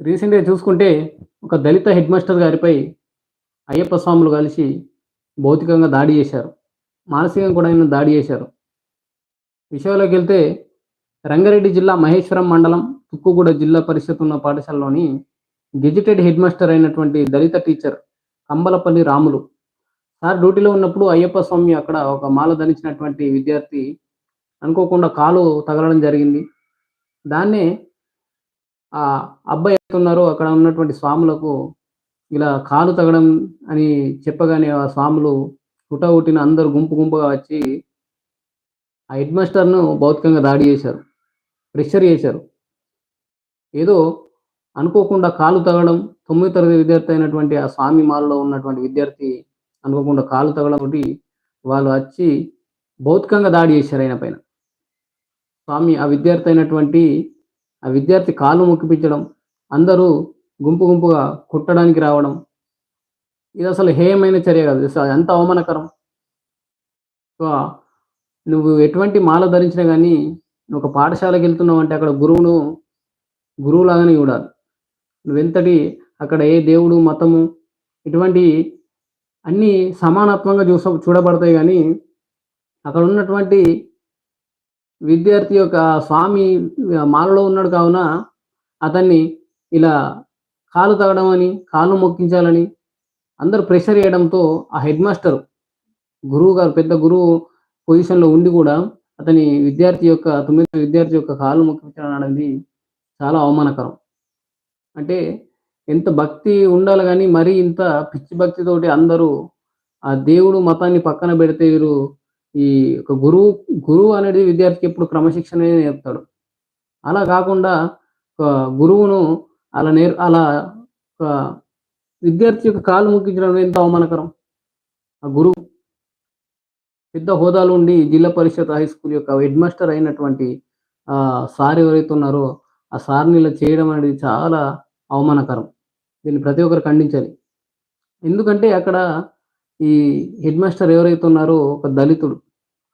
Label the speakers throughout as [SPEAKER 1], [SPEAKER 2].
[SPEAKER 1] రీసెంట్‌గా చూసుకుంటే ఒక దళిత హెడ్ మాస్టర్ గారిపై అయ్యప్ప స్వాములు కలిసి భౌతికంగా దాడి చేశారు. మానసికంగా కూడా ఆయన దాడి చేశారు. విషయంలోకెళ్తే రంగారెడ్డి జిల్లా మహేశ్వరం మండలం తుక్కుగూడ జిల్లా పరిషత్ ఉన్న పాఠశాలలోని గెజిటెడ్ హెడ్ మాస్టర్ అయినటువంటి దళిత టీచర్ కంబలపల్లి రాములు. సార్ డ్యూటీలో ఉన్నప్పుడు అయ్యప్ప స్వామి అక్కడ ఒక మాల ధరించినటువంటి విద్యార్థి అనుకోకుండా కాలు తగలడం జరిగింది. దాన్నే ఆ అబ్బాయి ఎవరైతున్నారో అక్కడ ఉన్నటువంటి స్వాములకు ఇలా కాలు తగడం అని చెప్పగానే ఆ స్వాములు హుటాహుటిన అందరూ గుంపు గుంపుగా వచ్చి ఆ హెడ్ మాస్టర్‌ను భౌతికంగా దాడి చేశారు. ప్రెషర్ చేశారు. ఏదో అనుకోకుండా కాలు తగడం తొమ్మిది తరగతి విద్యార్థి అయినటువంటి ఆ స్వామి మాలలో ఉన్నటువంటి విద్యార్థి అనుకోకుండా కాలు తగలడంతోటి వాళ్ళు వచ్చి భౌతికంగా దాడి చేశారు ఆయన పైన. స్వామి ఆ విద్యార్థి అయినటువంటి ఆ విద్యార్థి కాళ్ళు మొక్కిపించడం, అందరూ గుంపు గుంపుగా కుట్టడానికి రావడం. ఇది అసలు హేయమైన చర్య కాదు. ఎంత అవమానకరం. సో, నువ్వు ఎటువంటి మాల ధరించినా కానీ నువ్వు ఒక అంటే అక్కడ గురువును గురువులాగానే చూడాలి. నువ్వెంతటి అక్కడ ఏ దేవుడు, మతము ఇటువంటి అన్నీ సమానత్వంగా చూస చూడబడతాయి కానీ అక్కడ ఉన్నటువంటి విద్యార్థి యొక్క స్వామి మాలలో ఉన్నాడు కావున అతన్ని ఇలా కాలు తగడం అని, కాళ్ళు మొక్కించాలని అందరూ ప్రెషర్ వేయడంతో ఆ హెడ్ మాస్టర్ గురువు గారు పెద్ద గురువు పొజిషన్‌లో ఉండి కూడా అతని విద్యార్థి యొక్క తొమ్మిది విద్యార్థి యొక్క కాలు మొక్కించడం అనేది చాలా అవమానకరం. అంటే ఎంత భక్తి ఉండాలి కానీ మరీ ఇంత పిచ్చి భక్తితోటి అందరూ ఆ దేవుడు, మతాన్ని పక్కన పెడితే వీరు ఈ ఒక గురువు గురువు అనేది విద్యార్థికి ఎప్పుడు క్రమశిక్షణ నేర్పుతాడు. అలా కాకుండా ఒక గురువును అలా నేర్ అలా ఒక విద్యార్థి యొక్క కాలు మొక్కించడం ఎంత అవమానకరం. ఆ గురువు పెద్ద హోదాలో ఉండి జిల్లా పరిషత్ హై స్కూల్ యొక్క హెడ్ మాస్టర్ అయినటువంటి సార్ ఎవరైతే ఉన్నారో ఆ సార్‌ని ఇలా చేయడం అనేది చాలా అవమానకరం. దీన్ని ప్రతి ఒక్కరు ఖండించాలి. ఎందుకంటే అక్కడ ఈ హెడ్ మాస్టర్ ఎవరైతే ఉన్నారో ఒక దళితుడు.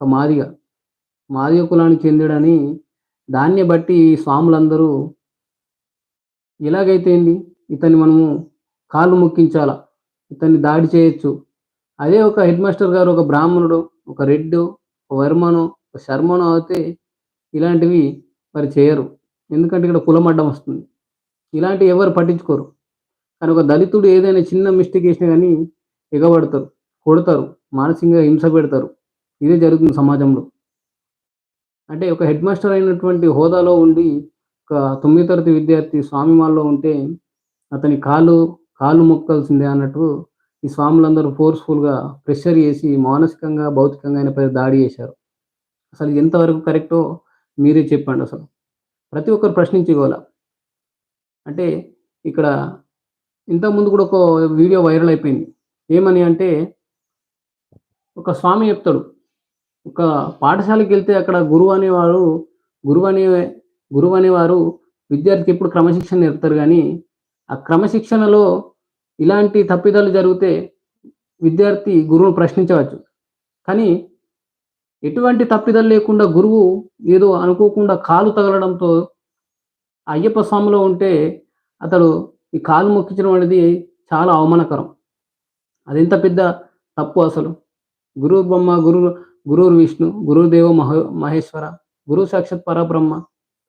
[SPEAKER 1] ఒక మాదిగ. మాదిగ కులానికి చెందాడని దాన్ని బట్టి ఈ స్వాములందరూ ఎలాగైతే ఏంది ఇతన్ని మనము కాళ్ళు మొక్కించాలా, ఇతన్ని దాడి చేయొచ్చు. అదే ఒక హెడ్ మాస్టర్ గారు ఒక బ్రాహ్మణుడు ఒక రెడ్డు ఒక వర్మను ఒక శర్మను అయితే ఇలాంటివి మరి చేయరు. ఎందుకంటే ఇక్కడ కులం అడ్డం వస్తుంది. ఇలాంటివి ఎవరు పట్టించుకోరు. కానీ ఒక దళితుడు ఏదైనా చిన్న మిస్టేక్ చేసినా కానీ ఎగబడతారు, కొడతారు, మానసికంగా హింస పెడతారు. ఇదే జరుగుతుంది సమాజంలో. అంటే ఒక హెడ్ మాస్టర్ అయినటువంటి హోదాలో ఉండి ఒక తొమ్మిది తరగతి విద్యార్థి స్వామి ఉంటే అతని కాలు కాలు మొక్కాల్సిందే అన్నట్టు ఈ స్వాములందరూ ఫోర్స్‌ఫుల్‌గా ప్రెషర్ చేసి మానసికంగా, భౌతికంగా ఆయనపై దాడి చేశారు. అసలు ఎంతవరకు కరెక్టో మీరే చెప్పండసలు. ప్రతి ఒక్కరు ప్రశ్నించుకోవాల. అంటే ఇక్కడ ఇంతకుముందు కూడా ఒక వీడియో వైరల్ అయిపోయింది. ఏమని అంటే ఒక స్వామి చెప్తాడు. ఒక పాఠశాలకి వెళ్తే అక్కడ గురువు అనేవారు గురువు అనే గురువు అనేవారు విద్యార్థికి ఎప్పుడు క్రమశిక్షణ నేర్పుతారు కానీ ఆ క్రమశిక్షణలో ఇలాంటి తప్పిదాలు జరిగితే విద్యార్థి గురువును ప్రశ్నించవచ్చు. కానీ ఎటువంటి తప్పిదాలు లేకుండా గురువు ఏదో అనుకోకుండా కాలు తగలడంతో అయ్యప్ప స్వామిలో ఉంటే అతడు ఈ కాలు మొక్కించడం అనేది చాలా అవమానకరం. అదెంత పెద్ద తప్పు అసలు. గురువు బ్రహ్మ, గురు గురుర్ విష్ణు, గురుదేవ మహ మహేశ్వర, గురువు సాక్షాత్ పరబ్రహ్మ,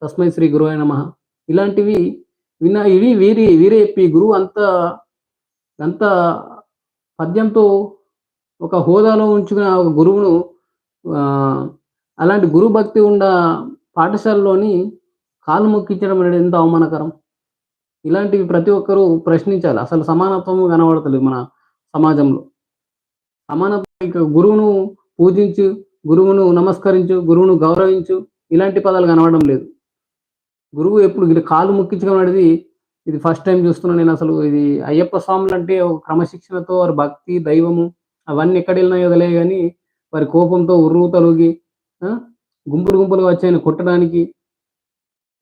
[SPEAKER 1] తస్మై శ్రీ గురవే నమః. ఇలాంటివి వినా ఇవి వీరి వీరే చెప్పి గురువు అంత అంత పద్యంతో ఒక హోదాలో ఉంచుకున్న ఒక గురువును అలాంటి గురు భక్తి ఉన్న పాఠశాలలోని కాలు మొక్కించడం అనేది ఎంత అవమానకరం. ఇలాంటివి ప్రతి ఒక్కరూ ప్రశ్నించాలి. అసలు సమానత్వం కనబడతలేదు మన సమాజంలో. సమాన గురువును పూజించు, గురువును నమస్కరించు, గురువును గౌరవించు ఇలాంటి పదాలు కనబడడం లేదు. గురువు ఎప్పుడు ఇట్లా కాలు ముక్కించుకున్నది ఇది ఫస్ట్ టైం చూస్తున్నాను నేను అసలు ఇది అయ్యప్ప స్వాములంటే ఒక క్రమశిక్షణతో వారి భక్తి, దైవము అవన్నీ ఎక్కడెళ్ళినాయో వదిలే కానీ వారి కోపంతో ఉర్రూతలూగి ఆ! గుంపులు గుంపులుగా వచ్చాయని కొట్టడానికి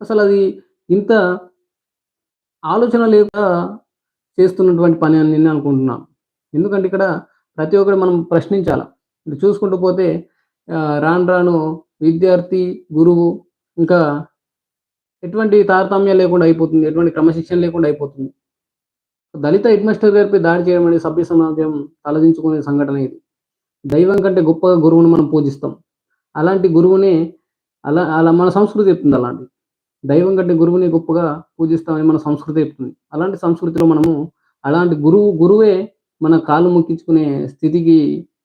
[SPEAKER 1] అసలు అది ఇంత ఆలోచన లేక చేస్తున్నటువంటి పని అని నేను అనుకుంటున్నాను ఎందుకంటే ఇక్కడ ప్రతి ఒక్కరు మనం ప్రశ్నించాల. చూసుకుంటూ పోతే రాను రాను విద్యార్థి, గురువు ఇంకా ఎటువంటి తారతమ్యం లేకుండా అయిపోతుంది ఎటువంటి క్రమశిక్షణ లేకుండా అయిపోతుంది. దళిత హెడ్మాస్టర్ గారిపై దాడి చేయడం అనేది సభ్య సమాజం తలదించుకునే సంఘటన ఇది. దైవం కంటే గొప్పగా గురువును మనం పూజిస్తాం. అలాంటి గురువుని అలా అలా మన సంస్కృతి చెప్తుంది అలాంటి దైవం కంటే గురువుని గొప్పగా పూజిస్తామని మన సంస్కృతి చెప్తుంది. అలాంటి సంస్కృతిలో మనము అలాంటి గురువు గురువే మన కాలు మొక్కించుకునే స్థితికి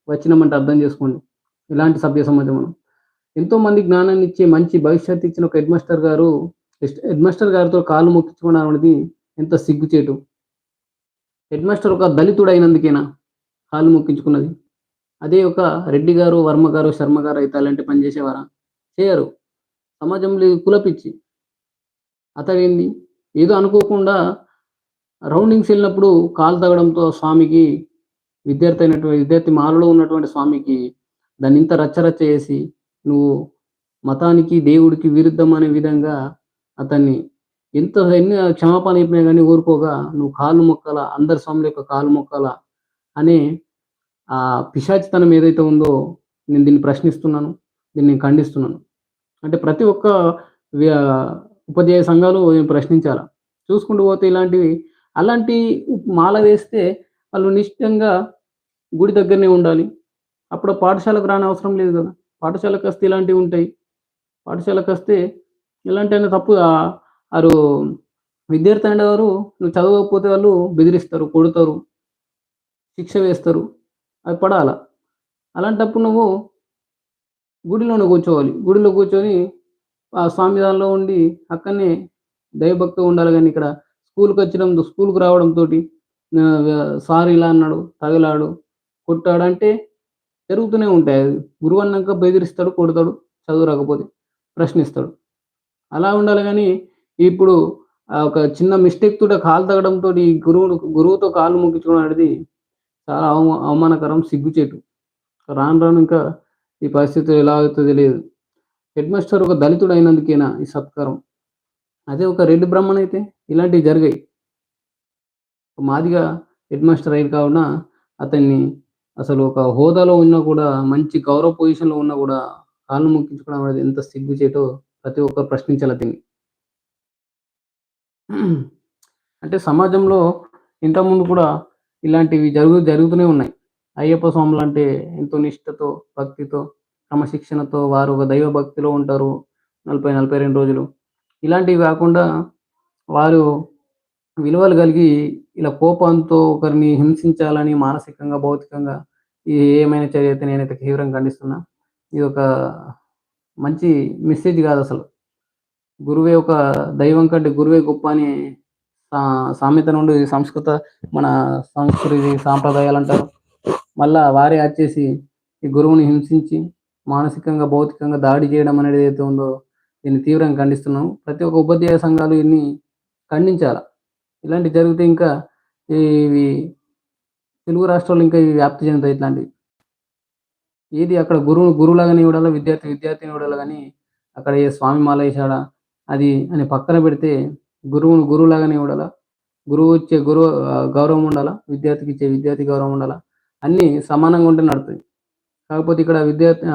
[SPEAKER 1] వచ్చినామంటే అర్థం చేసుకోండి. ఇలాంటి సభ్య సమాజం మనం. ఎంతో మంది జ్ఞానాన్ని ఇచ్చి మంచి భవిష్యత్తు ఇచ్చిన ఒక హెడ్ మాస్టర్ గారు హెడ్ మాస్టర్ గారితో కాలు మొక్కించుకోవడం అనేది ఎంత సిగ్గుచేటు. హెడ్ మాస్టర్ ఒక దళితుడు అయినందుకేనా కాలు మొక్కించుకున్నది? అదే ఒక రెడ్డి గారు వర్మ గారు శర్మ గారు అయితే అలాంటి పని చేసేవారా? చేయరు. సమాజంలో కులపిచ్చి అతడేంది? ఏదో అనుకోకుండా రౌండింగ్స్ వెళ్ళినప్పుడు కాలు తగడంతో స్వామికి విద్యార్థి అయినటువంటి విద్యార్థి మాలలో ఉన్నటువంటి స్వామికి దాన్ని ఇంత రచ్చరచ్చ చేసి నువ్వు మతానికి దేవుడికి విరుద్ధం అనే విధంగా అతన్ని ఎంత ఎన్ని క్షమాపణ చెప్పినా కానీ ఊరుకోగా నువ్వు కాలు మొక్కల అందరి స్వాముల యొక్క కాలు మొక్కల అనే ఆ పిశాచితనం ఏదైతే ఉందో నేను దీన్ని ప్రశ్నిస్తున్నాను దీన్ని నేను ఖండిస్తున్నాను. అంటే ప్రతి ఒక్క ఉపాధ్యాయ సంఘాలు నేను ప్రశ్నించాలా? చూసుకుంటూ పోతే ఇలాంటివి అలాంటి మాల వేస్తే వాళ్ళు నిశ్చితంగా గుడి దగ్గరనే ఉండాలి. అప్పుడు పాఠశాలకు రాని అవసరం లేదు కదా. పాఠశాలకు వస్తే ఇలాంటివి ఉంటాయి. పాఠశాలకు వస్తే ఇలాంటి అయినా తప్పు వారు విద్యార్థి అనేవారు నువ్వు చదవకపోతే వాళ్ళు బెదిరిస్తారు కొడతారు శిక్ష వేస్తారు. అది పడాల. అలాంటప్పుడు నువ్వు గుడిలోనే కూర్చోవాలి. గుడిలో కూర్చొని ఆ స్వామి దానిలో ఉండి అక్కడనే దైవభక్తి ఉండాలి కానీ ఇక్కడ స్కూల్కి వచ్చిన స్కూల్కి రావడంతో సార్ ఇలా అన్నాడు తగిలాడు కొట్టాడు. అంటే జరుగుతూనే ఉంటాయి. అది గురువు అన్నాక బెదిరిస్తాడు కొడతాడు చదువు రాకపోతే ప్రశ్నిస్తాడు. అలా ఉండాలి కానీ ఇప్పుడు ఒక చిన్న మిస్టేక్ తోటి కాలు తగ్గడంతో గురువు గురువుతో కాలు ముగించుకోవడం అనేది చాలా అవమా అవమానకరం సిగ్గుచేటు. రాను రాను ఇంకా ఈ పరిస్థితి ఎలా అవుతుందో తెలియదు. హెడ్ మాస్టర్ ఒక దళితుడు అయినందుకేనా ఈ సత్కారం? అదే ఒక రెడ్డి బ్రహ్మణ అయితే ఇలాంటివి జరిగాయి. మాదిగా హెడ్ మాస్టర్ అయ్యి కావున అతన్ని అసలు ఒక హోదాలో ఉన్నా కూడా మంచి గౌరవ పొజిషన్లో ఉన్నా కూడా కాళ్ళు ముక్కించుకోవడం అనేది ఎంత సిగ్గుచేటో ప్రతి ఒక్కరు ప్రశ్నించాలి అతన్ని. అంటే సమాజంలో ఇంతకుముందు కూడా ఇలాంటివి జరుగు జరుగుతూనే ఉన్నాయి. అయ్యప్ప స్వాములు అంటే ఎంతో నిష్ఠతో భక్తితో క్రమశిక్షణతో వారు ఒక దైవ భక్తిలో ఉంటారు. నలభై నలభై రెండు రోజులు. ఇలాంటివి కాకుండా వారు విలువలు కలిగి ఇలా కోపంతో ఒకరిని హింసించాలని మానసికంగా భౌతికంగా ఈ ఏమైనా చర్య అయితే నేనైతే తీవ్రంగా ఖండిస్తున్నా. ఇది ఒక మంచి మెసేజ్ కాదు అసలు. గురువే ఒక దైవం కంటే గురువే గొప్ప అని సా- సామెత నుండి సంస్కృత మన సంస్కృతి సాంప్రదాయాలు అంటారు. మళ్ళా వారే వచ్చేసి ఈ గురువుని హింసించి మానసికంగా భౌతికంగా దాడి చేయడం అనేది ఏదైతే ఉందో దీన్ని తీవ్రంగా ఖండిస్తున్నాం. ప్రతి ఒక్క ఉపాధ్యాయ సంఘాలు ఇన్ని ఖండించాలి? ఇలాంటి జరిగితే ఇంకా ఇవి తెలుగు రాష్ట్రాల్లో ఇంకా ఇవి వ్యాప్తి చెందుతాయి ఇట్లాంటివి. ఏది అక్కడ గురువు గురువులాగానే ఇవ్వడాలి విద్యార్థి విద్యార్థిని ఇవ్వడాలి కానీ అక్కడ ఏ స్వామి మాల వేసాడా అది అని పక్కన పెడితే గురువును గురువులాగానే ఇవ్వడాలా గురువు ఇచ్చే గురువు గౌరవం ఉండాలా విద్యార్థికి ఇచ్చే విద్యార్థి గౌరవం ఉండాలా అన్నీ సమానంగా ఉంటే నడుతుంది కాకపోతే ఇక్కడ విద్యార్థి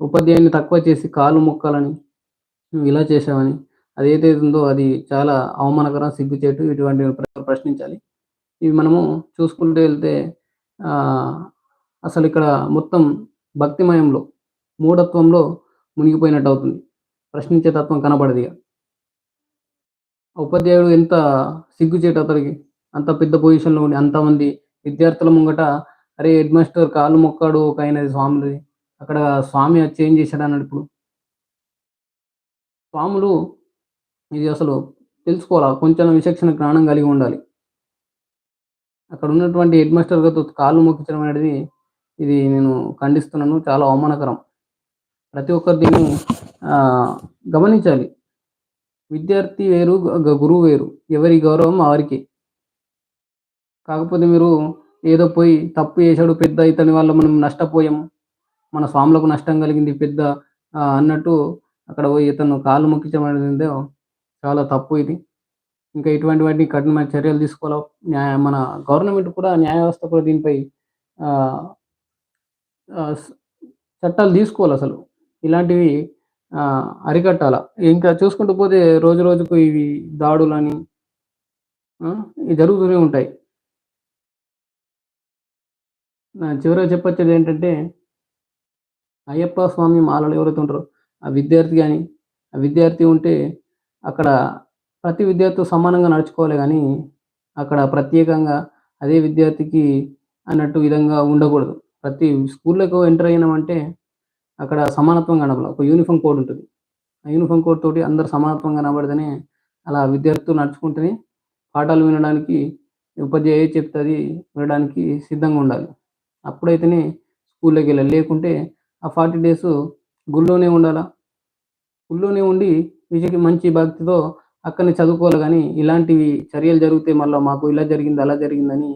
[SPEAKER 1] ఉపాధ్యాయుని తక్కువ చేసి కాలు మొక్కాలని నువ్వు ఇలా చేసావని అది ఏదైతే ఉందో అది చాలా అవమానకరం సిగ్గుచేటు ఇటువంటి ప్రశ్నించాలి. ఇవి మనము చూసుకుంటూ వెళ్తే ఆ, అసలు ఇక్కడ మొత్తం భక్తిమయంలో మూఢత్వంలో మునిగిపోయినట్టు అవుతుంది. ప్రశ్నించే తత్వం కనబడదు ఇక. ఉపాధ్యాయుడు ఎంత సిగ్గుచేటు అతడికి అంత పెద్ద పొజిషన్లో ఉండి అంతమంది విద్యార్థుల ముంగట అరే హెడ్ మాస్టర్ కాలు మొక్కాడు ఒక ఆయనది స్వామిది అక్కడ స్వామి చేంజ్ చేశాడు అన్నాడు ఇప్పుడు? పాములు ఇది అసలు తెలుసుకోవాలా? కొంచెం విచక్షణ జ్ఞానం కలిగి ఉండాలి. అక్కడ ఉన్నటువంటి హెడ్ మాస్టర్ గారితో కాళ్ళు మొక్కించడం అనేది ఇది నేను ఖండిస్తున్నాను. చాలా అవమానకరం. ప్రతి ఒక్కరు దీన్ని గమనించాలి. విద్యార్థి వేరు గురువు వేరు. ఎవరి గౌరవం వారికి. కాకపోతే మీరు ఏదో పోయి తప్పు చేశాడు పెద్ద ఇతని వల్ల మనం నష్టపోయాము మన స్వాములకు నష్టం కలిగింది పెద్ద అన్నట్టు అక్కడ పోయి ఇతను కాలు మొక్కించడం చాలా తప్పు ఇది. ఇంకా ఇటువంటి వాటిని కఠినమైన చర్యలు తీసుకోవాలి? న్యాయ మన గవర్నమెంట్ కూడా న్యాయ వ్యవస్థ కూడా దీనిపై ఆ, చట్టాలు తీసుకోవాలి అసలు. ఇలాంటివి అరికట్టాల? ఇంకా చూసుకుంటూ పోతే రోజు రోజుకు ఇవి దాడులని ఇవి జరుగుతూనే ఉంటాయి. చివరిగా చెప్పొచ్చేది ఏంటంటే అయ్యప్ప స్వామి మాలలు ఎవరైతే ఉంటారో ఆ విద్యార్థి కానీ ఆ విద్యార్థి ఉంటే అక్కడ ప్రతి విద్యార్థి సమానంగా నడుచుకోవాలి కానీ అక్కడ ప్రత్యేకంగా అదే విద్యార్థికి అన్నట్టు విధంగా ఉండకూడదు. ప్రతి స్కూల్లోకి ఎంటర్ అయినామంటే అక్కడ సమానత్వం కనబడాలి ఒక యూనిఫామ్ కోడ్ ఉంటుంది. ఆ యూనిఫామ్ కోడ్ తోటి అందరు సమానత్వం కనబడితేనే అలా విద్యార్థులు నడుచుకుంటేనే పాఠాలు వినడానికి ఉపాధ్యాయ చెప్తుంది వినడానికి సిద్ధంగా ఉండాలి. అప్పుడైతేనే స్కూల్లోకి వెళ్ళాలి. లేకుంటే ఆ ఫార్టీ డేస్ గుళ్ళోనే ఉండాలా? గుళ్ళోనే ఉండి విజయకి మంచి భక్తితో అక్కడనే చదువుకోవాలి కానీ ఇలాంటివి చర్యలు జరిగితే మళ్ళీ మాకు ఇలా జరిగింది అలా జరిగిందని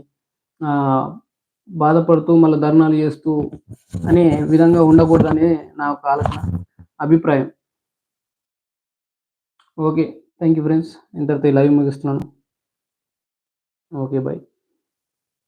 [SPEAKER 1] బాధపడుతూ మళ్ళీ ధర్నాలు చేస్తూ అనే విధంగా ఉండకూడదనే నా ఒక ఆలోచన అభిప్రాయం. Okay thank you friends. ఇంతటితో లైవ్ ముగిస్తున్నాను. Okay bye.